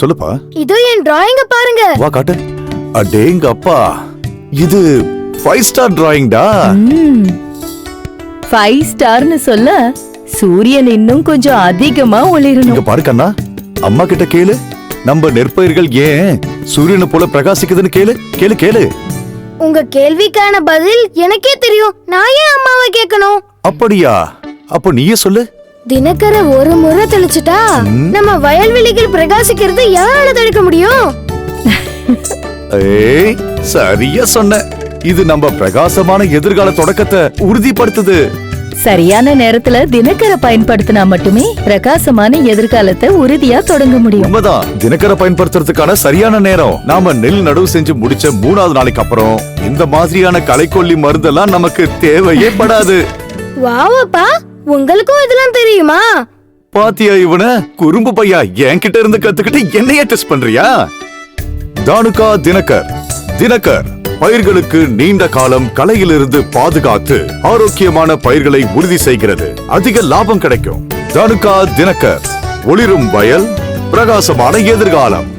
சொல்லுப்பா. இதோ என் டிராயிங்க பாருங்க. வா காட்டு. அடேங்க அப்பா இது ஃபைவ் ஸ்டார் டிராயிங்டா ஃபைவ் ஸ்டார்னு சொல்ல சூரியன் இன்னும் கொஞ்சம் அதிகமா இங்க ஒளிரணும் பாரு கண்ணா. அம்மா கிட்ட கேளு. நம்ம நெற்பயிர்கள் ஏன் சூரியனை போல பிரகாசிக்குதுன்னு கேளு. கேளு கேளு. உங்க கேள்விக்கான பதில் எனக்கே தெரியும். நான் ஏன் அம்மாவை கேட்கணும்? அப்படியா? அப்போ நீயே சொல்லு. தினக்கரை ஒரு முறை தெளிச்சுட்டா நம்ம வயல்வெளிகள் பிரகாசிக்கிறது யாரால தடுக்க முடியும்? ஏய் சரியா சொன்ன. இது நம்ம பிரகாசமான எதிர்கால தொடக்கத்தை உறுதிப்படுத்துது. சரியான நேரத்துல தினக்கரை பயன்படுத்தினா மட்டுமே பிரகாசமான எதிர்காலத்தை உறுதியா தொடங்க முடியும். உண்மைதான். தினக்கரை பயன்படுத்துறதுக்கான சரியான நேரம். நாம நெல் நடவு செஞ்சு முடிச்ச மூணாவது நாளைக்கு அப்புறம் இந்த மாதிரியான களைக்கொல்லி மருந்தெல்லாம் நமக்கு தேவையே படாது. வாவப்பா உங்களுக்கும் இதெல்லாம் தெரியுமா? பாத்தியா இவன? குறும்பு பையா என்கிட்ட இருந்து கத்துக்கிட்டு என்னைய டெஸ்ட் பண்றியா? தானுகா தினகர். தினகர் பயிர்களுக்கு நீண்ட காலம் களையிலிருந்து பாதுகாத்து ஆரோக்கியமான பயிர்களை உறுதி செய்கிறது. அதிக லாபம் கிடைக்கும். தானுகா தினகர். ஒளிரும் வயல் பிரகாசமான எதிர்காலம்.